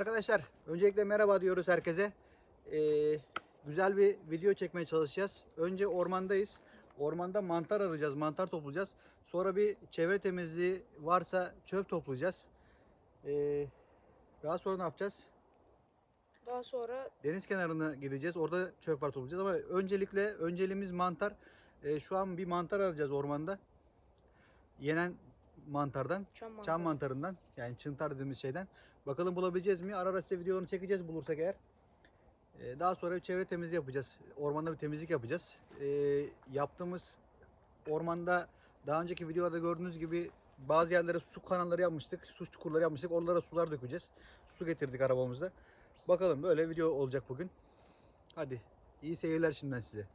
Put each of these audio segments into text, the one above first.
Arkadaşlar, öncelikle merhaba diyoruz herkese. Ee, güzel bir video çekmeye çalışacağız. Önce ormandayız. Ormanda mantar arayacağız, mantar toplayacağız. Sonra bir çevre temizliği varsa çöp toplayacağız. Ee, daha sonra ne yapacağız? Daha sonra Deniz kenarına gideceğiz. Orada çöp var toplayacağız ama öncelikle önceliğimiz mantar. Ee, şu an bir mantar arayacağız ormanda. Yenen mantardan. çam mantarı. Çam mantarından yani çıntar dediğimiz şeyden. Bakalım bulabileceğiz mi? Ara ara size videolarını çekeceğiz bulursak eğer. Ee, daha sonra bir çevre temizliği yapacağız. Ormanda bir temizlik yapacağız. Ee, yaptığımız ormanda daha önceki videolarda gördüğünüz gibi bazı yerlere su kanalları yapmıştık. Su çukurları yapmıştık. Oralara sular dökeceğiz. Su getirdik arabamızda. Bakalım böyle video olacak bugün. Hadi iyi seyirler şimdiden size.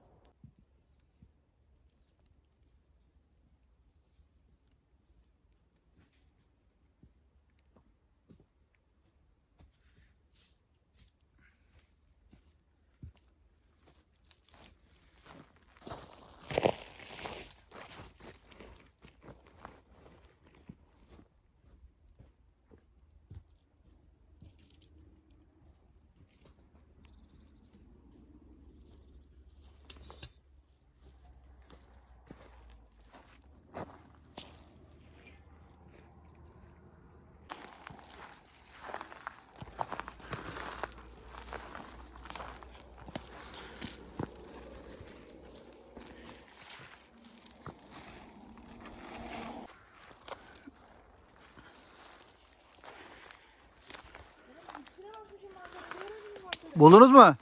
Buldunuz mu?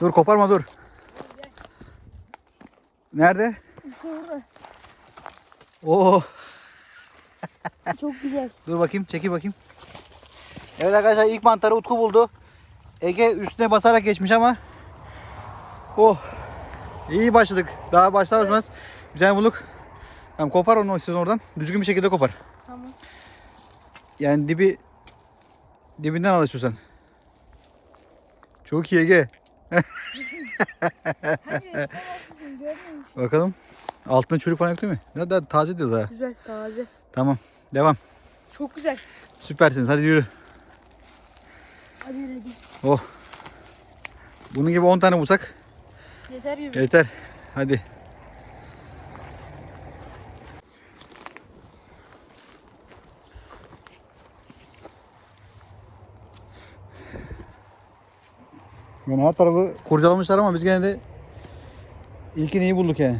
Dur koparma dur. Nerede? Oo. Çok güzel. Dur bakayım, çekil bakayım. Evet arkadaşlar ilk mantarı Utku buldu. Ege üstüne basarak geçmiş ama. Oh. İyi başladık. Daha başlar başlamaz. Bir tane bulduk. Tamam kopar onu istiyorsan oradan. Düzgün bir şekilde kopar. Tamam. Yani dibi dibinden al istiyorsan. Çok iyi Ege. Bakalım. Altında çürük falan yok değil mi? Ne daha taze diyor daha. Güzel, taze. Tamam. Devam. Çok güzel. Süpersiniz. Hadi yürü. Hadi yürü. Oh. Bunun gibi 10 tane bulsak Yeter gibi. yeter. Hadi. Yani her tarafı kurcalamışlar ama biz gene de ilkini iyi bulduk yani.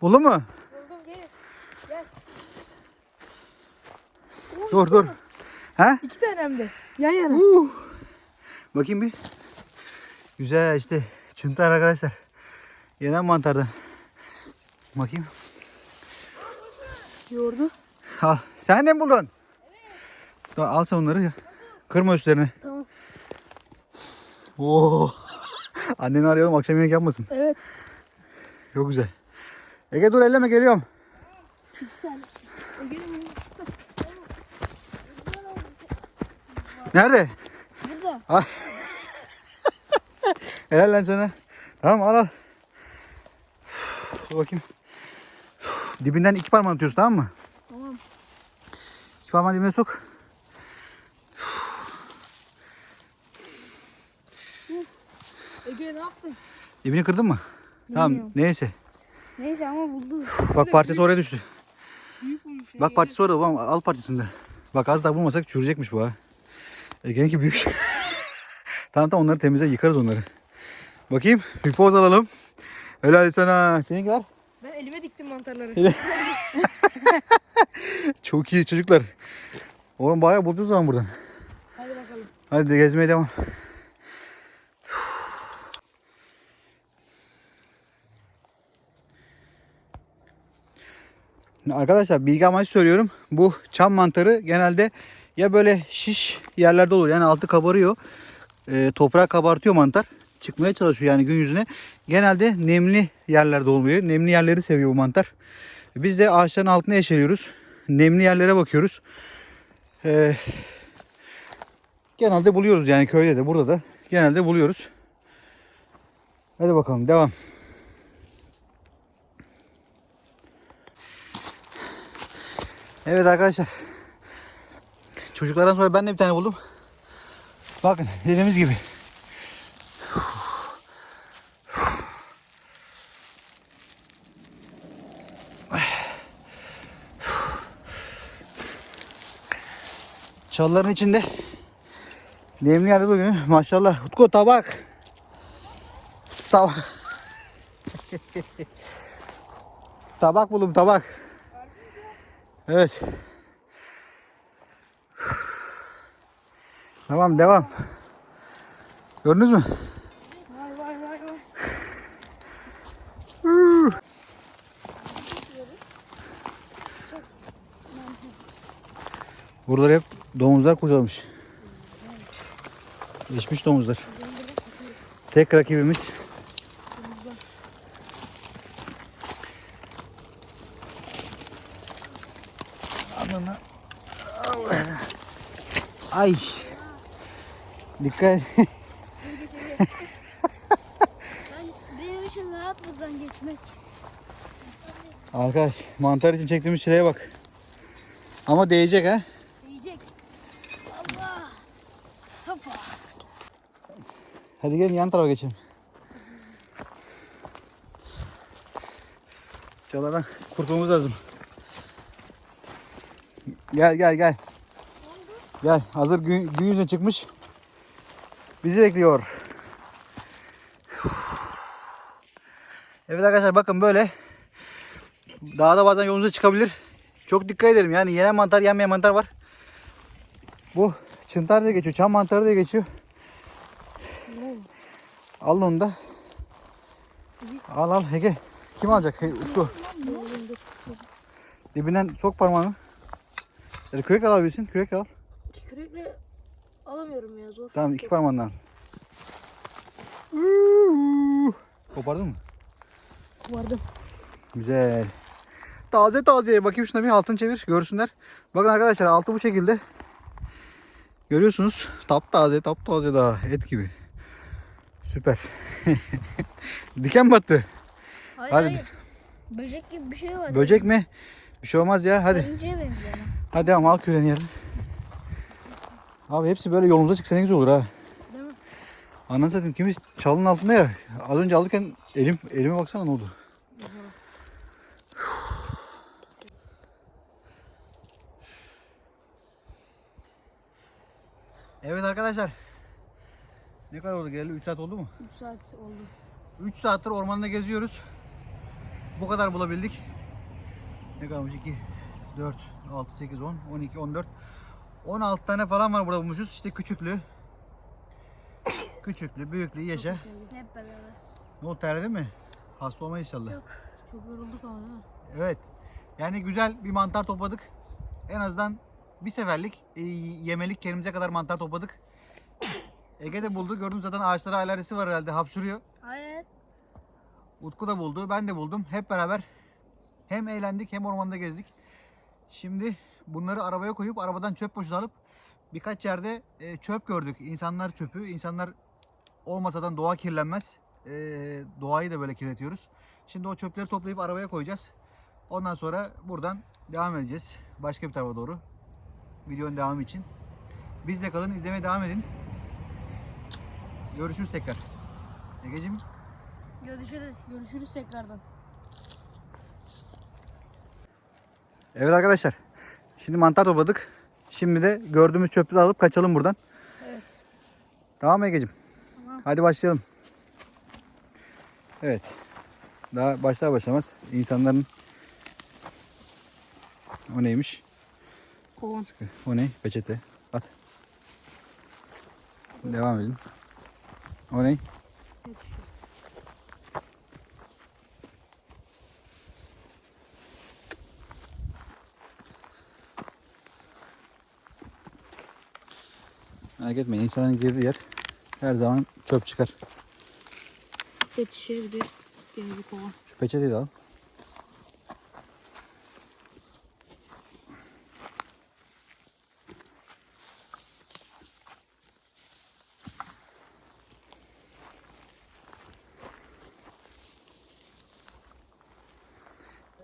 Buldun mu? Buldum gel. Gel. Dur dur. He? İki tane hem de. Yan yana. Uh. Bakayım bir. Güzel işte. Çıntar arkadaşlar. Yenen mantardan. Bakayım. Yoğurdu. Al. Sen de mi buldun? Evet. Al sen onları ya. Kırma üstlerini. Tamam. Oo. Anneni arayalım akşam yemek yapmasın. Evet. Çok güzel. Ege dur elleme geliyorum. Nerede? Burada. Helal lan sana. Tamam al al. Bakayım. Dibinden iki parmağını tutuyorsun tamam mı? Tamam. İki parmağını dibine sok. Ege ne yaptın? Dibini kırdın mı? Tamam Bilmiyorum. neyse. Neyse ama buldu. Bak parçası oraya düştü. Büyük bulmuş. Bak parçası orada. Bak, al parçasını da. Bak az daha bulmasak çürüyecekmiş bu ha. Ege'ninki büyük. tamam tamam onları temizle yıkarız onları. Bakayım bir poz alalım. Helal sana. Seninki var. Ben elime diktim mantarları. Çok iyi çocuklar. Oğlum bayağı bulacağız zaman buradan. Hadi bakalım. Hadi de gezmeye devam. Arkadaşlar bilgi amaçlı söylüyorum. Bu çam mantarı genelde ya böyle şiş yerlerde olur. Yani altı kabarıyor. E, toprağı kabartıyor mantar. Çıkmaya çalışıyor yani gün yüzüne. Genelde nemli yerlerde oluyor. Nemli yerleri seviyor bu mantar. Biz de ağaçların altında yaşıyoruz. Nemli yerlere bakıyoruz. Ee, genelde buluyoruz yani köyde de burada da genelde buluyoruz. Hadi bakalım devam. Evet arkadaşlar. Çocuklardan sonra ben de bir tane buldum. Bakın dediğimiz gibi. Çalıların içinde nemli yerde bugün maşallah. Utku tabak. Tabak. tabak buldum tabak. Evet. Tamam devam. Gördünüz mü? Vay vay vay vay. Buraları hep domuzlar kurcalamış. Geçmiş domuzlar. Tek rakibimiz. Anana. Ay. Dikkat benim için rahat buradan geçmek. Arkadaş mantar için çektiğimiz çileye bak. Ama değecek ha. Hadi gelin yan tarafa geçelim. Çalardan kurtulmamız lazım. Gel gel gel. Gel hazır gün, gün yüzüne çıkmış. Bizi bekliyor. Evet arkadaşlar bakın böyle. Dağda bazen yolunuza çıkabilir. Çok dikkat edelim yani yenen mantar yenmeyen mantar var. Bu çıntar diye geçiyor. Çam mantarı diye geçiyor. Al onu da. Al al Ege. Kim alacak? Hey, Utku. Dibinden sok parmağını. Ya da kürek alabilirsin. Kürek al. Kürekle alamıyorum ya zor. Tamam iki parmağınla al. Kopardın mı? Vardım. Güzel. Taze taze. Bakayım şuna bir altın çevir. Görsünler. Bakın arkadaşlar altı bu şekilde. Görüyorsunuz. Tap taze tap taze daha. Et gibi. Süper. Diken battı. Hayır Hadi. hayır. Böcek gibi bir şey var. Böcek mi? Bir şey olmaz ya. Hadi. Örümceğe benziyor ama. Hadi ama al küreğini yerine. Abi hepsi böyle yolumuza çıksa ne güzel olur ha. Değil mi? Anladın satayım kimiz çalının altında ya. Az önce alırken elim elime baksana ne oldu. Evet arkadaşlar. Ne kadar oldu geldi? 3 saat oldu mu? 3 saat oldu. 3 saattir ormanda geziyoruz. Bu kadar bulabildik. Ne kalmış? 2, 4, 6, 8, 10, 12, 14. 16 tane falan var burada bulmuşuz. İşte küçüklü. Küçüklü, büyüklü, yaşa. Hep beraber. Ne oldu terledin mi? Hasta olma inşallah. Yok. Çok yorulduk ama değil mi? Evet. Yani güzel bir mantar topladık. En azından bir seferlik e, yemelik kendimize kadar mantar topladık. Ege de buldu. Gördüm zaten ağaçlara alerjisi var herhalde. Hapşuruyor. Hayır. Utku da buldu, ben de buldum. Hep beraber hem eğlendik hem ormanda gezdik. Şimdi bunları arabaya koyup arabadan çöp poşeti alıp birkaç yerde e, çöp gördük. İnsanlar çöpü, insanlar olmasadan doğa kirlenmez. E, doğayı da böyle kirletiyoruz. Şimdi o çöpleri toplayıp arabaya koyacağız. Ondan sonra buradan devam edeceğiz. Başka bir tarafa doğru. Videonun devamı için. Bizle kalın, izlemeye devam edin. Görüşürüz tekrar. Egeciğim Görüşürüz. Görüşürüz tekrardan. Evet arkadaşlar. Şimdi mantar topladık. Şimdi de gördüğümüz çöpleri alıp kaçalım buradan. Evet. Tamam mı Ege'cim? Hadi başlayalım. Evet. Daha başlar başlamaz insanların o neymiş? Kovan. O ne? Peçete. At. Devam edelim. O ne? Merak etmeyin insanların girdiği yer her zaman çöp çıkar. Şişe bir bir kovan. Şu peçeteyi de al.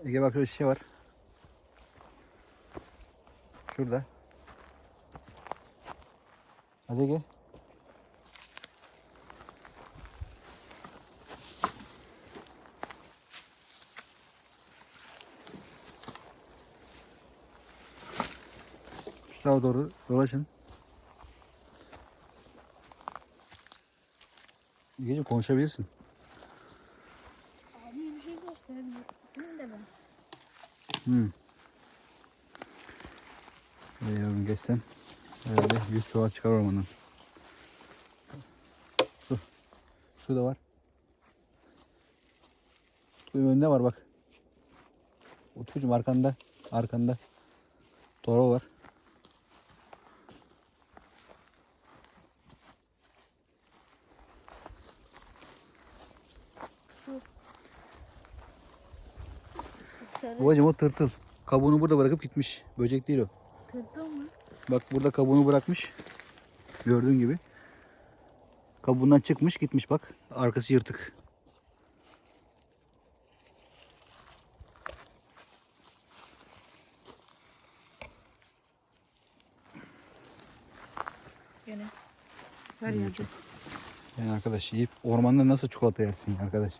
Ege bak şurada şişe var. Şurada. Hadi Ege. Şu doğru dolaşın. Egeciğim konuşabilirsin. Abi bir şey gösterebilirim de ben. Hmm. Ee, yavrum geçsen herhalde 100 çuval çıkar ormandan. Dur. Şurada var. Utku'nun önünde var bak. Utkucuğum arkanda. Arkanda. Toro var. Babacım o tırtıl. Kabuğunu burada bırakıp gitmiş. Böcek değil o. tırtıl mı? Bak burada kabuğunu bırakmış. Gördüğün gibi. Kabuğundan çıkmış gitmiş bak. Arkası yırtık. Gene. Her yerde. Yani arkadaş yiyip ormanda nasıl çikolata yersin ya arkadaş?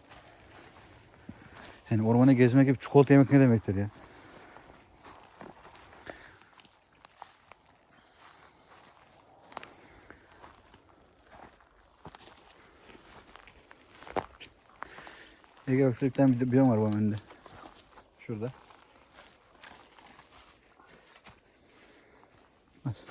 Yani ormana gezmek hep çikolata yemek ne demektir ya? Ege şurada bir bidon var bunun önünde. Şurada. Nasıl?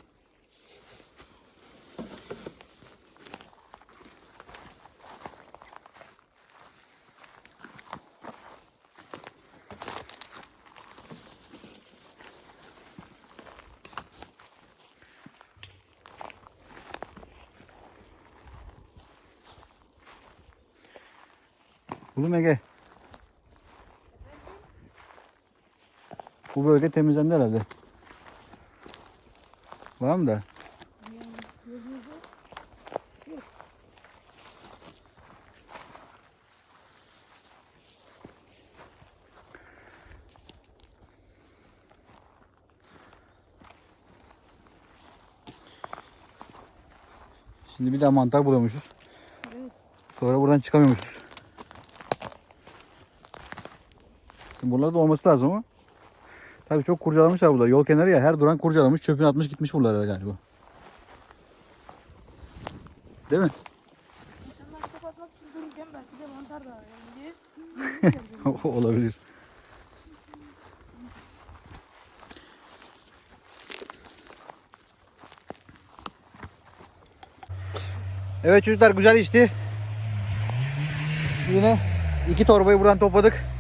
Buldum Ege. Bu bölge temizlendi herhalde. Var mı da? Şimdi bir daha mantar buluyormuşuz. Sonra buradan çıkamıyormuşuz. Şimdi buralarda olması lazım ama. Tabii çok kurcalamışlar burada. Yol kenarı ya her duran kurcalamış çöpünü atmış gitmiş buralara galiba. Değil mi? İnsanlar kapatmak için dururken belki de mantar da var. Yani diye. Olabilir. Evet çocuklar güzel işti. Yine iki torbayı buradan topladık.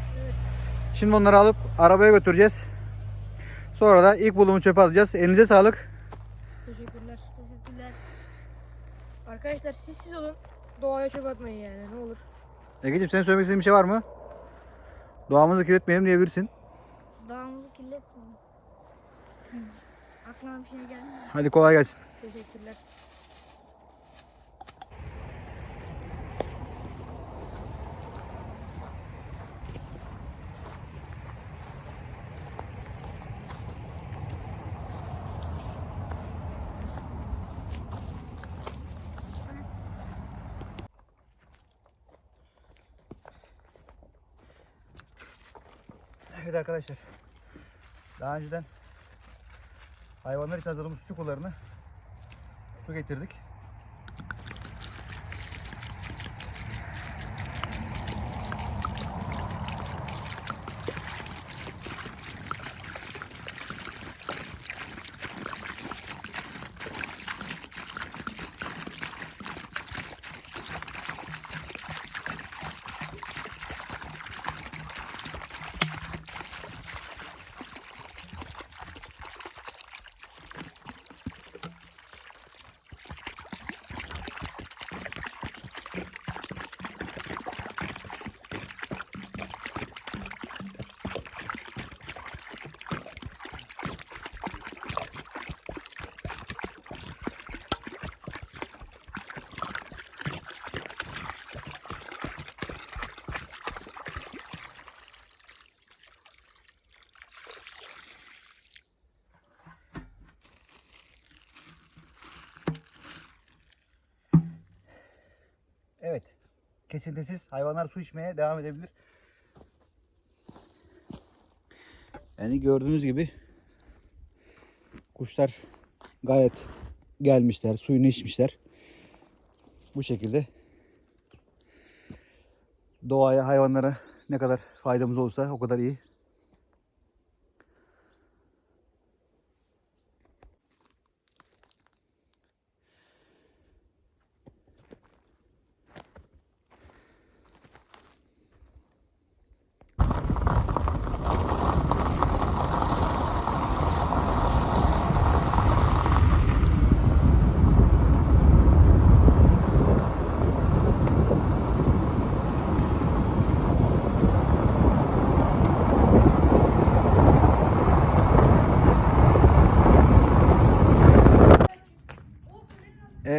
Şimdi onları alıp arabaya götüreceğiz. Sonra da ilk bulumu çöpe atacağız. Elinize sağlık. Teşekkürler. Teşekkürler. Arkadaşlar siz siz olun. Doğaya çöp atmayın yani ne olur. Ege'ciğim senin söylemek istediğin bir şey var mı? Doğamızı kirletmeyelim diyebilirsin. Dağımızı kirletmeyin. Aklıma bir şey gelmiyor. Hadi kolay gelsin. Teşekkürler. Evet arkadaşlar. Daha önceden hayvanlar için hazırladığımız su kularını su getirdik. Kesintisiz hayvanlar su içmeye devam edebilir. Yani gördüğünüz gibi kuşlar gayet gelmişler, suyunu içmişler. Bu şekilde doğaya, hayvanlara ne kadar faydamız olsa o kadar iyi.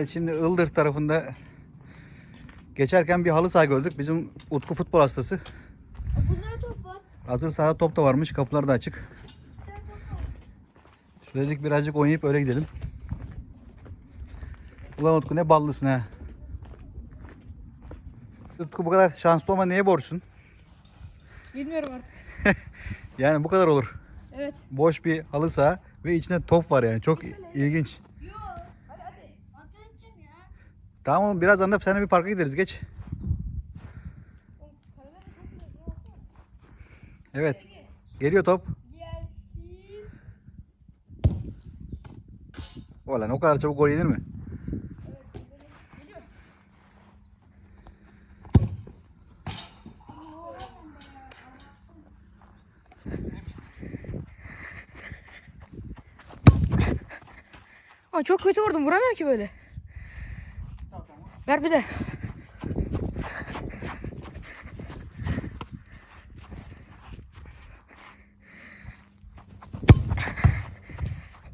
Evet şimdi Ildır tarafında geçerken bir halı saha gördük. Bizim Utku futbol hastası. Burada top var. Hazır sahada top da varmış. Kapılar da açık. Şöyle dedik birazcık oynayıp öyle gidelim. Ulan Utku ne ballısın ha. Utku bu kadar şanslı olma neye borçsun? Bilmiyorum artık. Yani bu kadar olur. Evet. Boş bir halı saha ve içinde top var yani. Çok ilginç. Yok. Hadi hadi. Antrenman edeceğim ya. Tamam oğlum birazdan da seninle bir parka gideriz. Geç. Evet. Geliyor top. Ulan o kadar çabuk gol yenir mi? Aa, çok kötü vurdum. Vuramıyor ki böyle. Ver bize.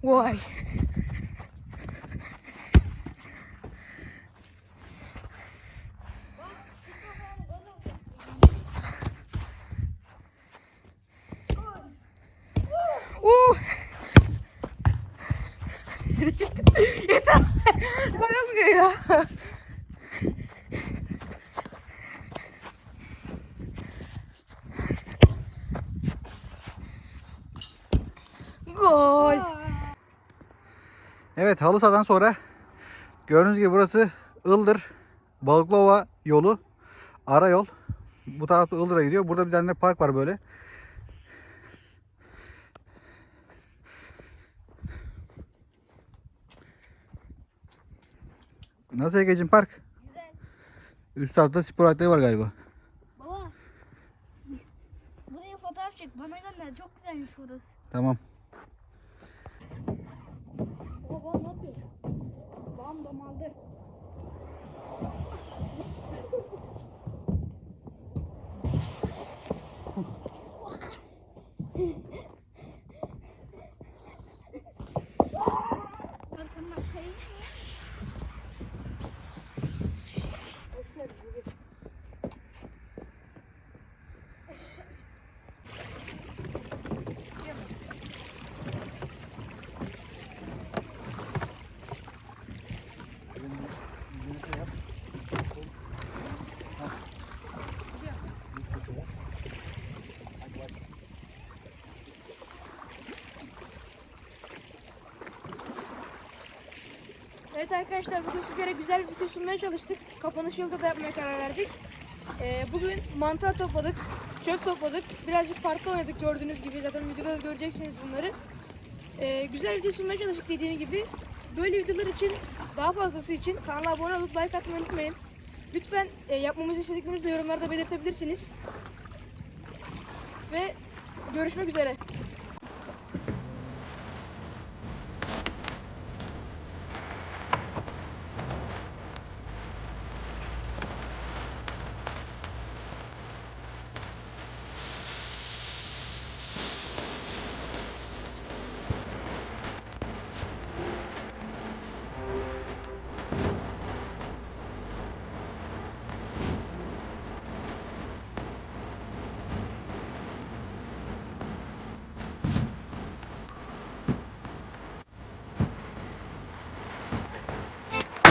Vay. Uh. Yeter. Dayanmıyor ya. Gol. Evet halı sahadan sonra gördüğünüz gibi burası Ildır Balıklıova yolu. Ara yol. Bu tarafta Ildır'a gidiyor. Burada bir tane park var böyle. Nasıl Ege'cim park? Güzel. Üst tarafta spor aletleri var galiba. Baba. Buraya fotoğraf çek. Bana gönder. Çok güzelmiş burası. Tamam. Baba ne yapıyor? Babam damaldı. Evet arkadaşlar bugün sizlere güzel bir video sunmaya çalıştık. Kapanış yılda da yapmaya karar verdik. Ee, bugün mantar topladık, çöp topladık. Birazcık parkta oynadık gördüğünüz gibi. Zaten videoda da göreceksiniz bunları. Ee, güzel video sunmaya çalıştık dediğim gibi. Böyle videolar için, daha fazlası için kanala abone olup like atmayı unutmayın. Lütfen e, yapmamızı istediklerinizi de yorumlarda belirtebilirsiniz. Ve görüşmek üzere.